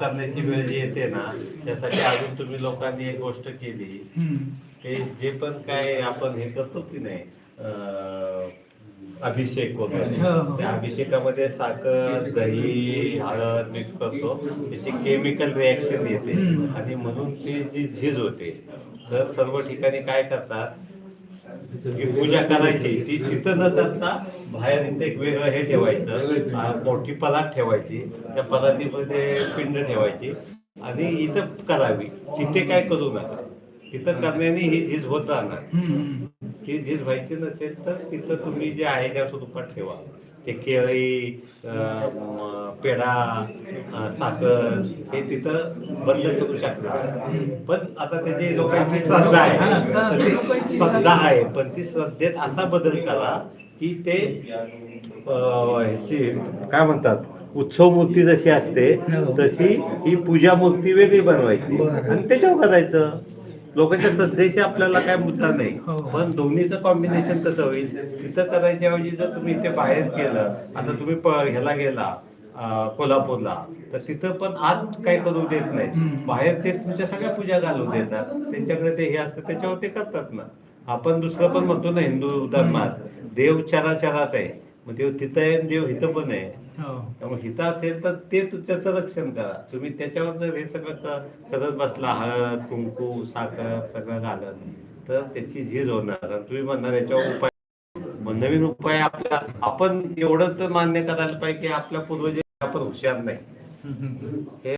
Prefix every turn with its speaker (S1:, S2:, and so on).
S1: करण्याची वेळ जी येते ना त्यासाठी अजून तुम्ही लोकांनी एक गोष्ट केली. ते जे पण काय आपण हे करतो की नाही अभिषेक वगैरे.
S2: हो, हो.
S1: त्या अभिषेकामध्ये साखर दही हळद मिक्स करतो. त्याची केमिकल रिॲक्शन येते. आणि म्हणून ती जी झीज होते तर सर्व ठिकाणी काय करतात की पूजा करायची ती तिथं न करता बाहेर इथे एक वेगळं हे ठेवायचं मोठी परात ठेवायची त्या परातीमध्ये पिंड ठेवायची आणि इथं करावी. तिथे काय करू नका तिथं करण्याने ही झीज होत राहणार. ती झीज व्हायची नसेल तर तिथं तुम्ही जे आहे त्या स्वरूपात ठेवा. ते केळी पेढा साखर हे तिथं बंद करू शकता पण आता त्याची लोकांची श्रद्धा आहे श्रद्धा आहे पण ती श्रद्धेत असा बदल करा की ते ह्याची काय म्हणतात उत्सव मूर्ती जशी असते
S2: हो.
S1: तशी ही पूजा मूर्ती वेगळी बनवायची. आणि त्याच्यावर करायचं लोकांच्या श्रद्धेशी आपल्याला काय मुद्दा नाही
S2: हो.
S1: पण दोन्हीचं कॉम्बिनेशन कसं होईल तिथं करायच्या ऐवजी जर तुम्ही इथे बाहेर गेलं आता तुम्ही ह्याला गेला कोल्हापूरला. तर तिथं पण आत काय करू देत नाही. बाहेर ते तुमच्या सगळ्या पूजा घालून देतात. त्यांच्याकडे ते हे असतं त्याच्यावर ते करतात ना. आपण दुसरं पण म्हणतो ना हिंदू धर्मात देव चराचरात आहे. मग देव तिथं आहे देव इथं पण आहे. त्यामुळे हित असेल तर ते त्याचं रक्षण करा. तुम्ही त्याच्यावर जर हे सगळं करत बसला हळद कुंकू साखर सगळं घालत तर त्याची झीज होणार. आणि तुम्ही म्हणणार याच्यावर उपाय मग नवीन उपाय आपला आपण एवढं तर मान्य करायला पाहिजे की आपल्या पूर्वज आपण हुशार नाही. हे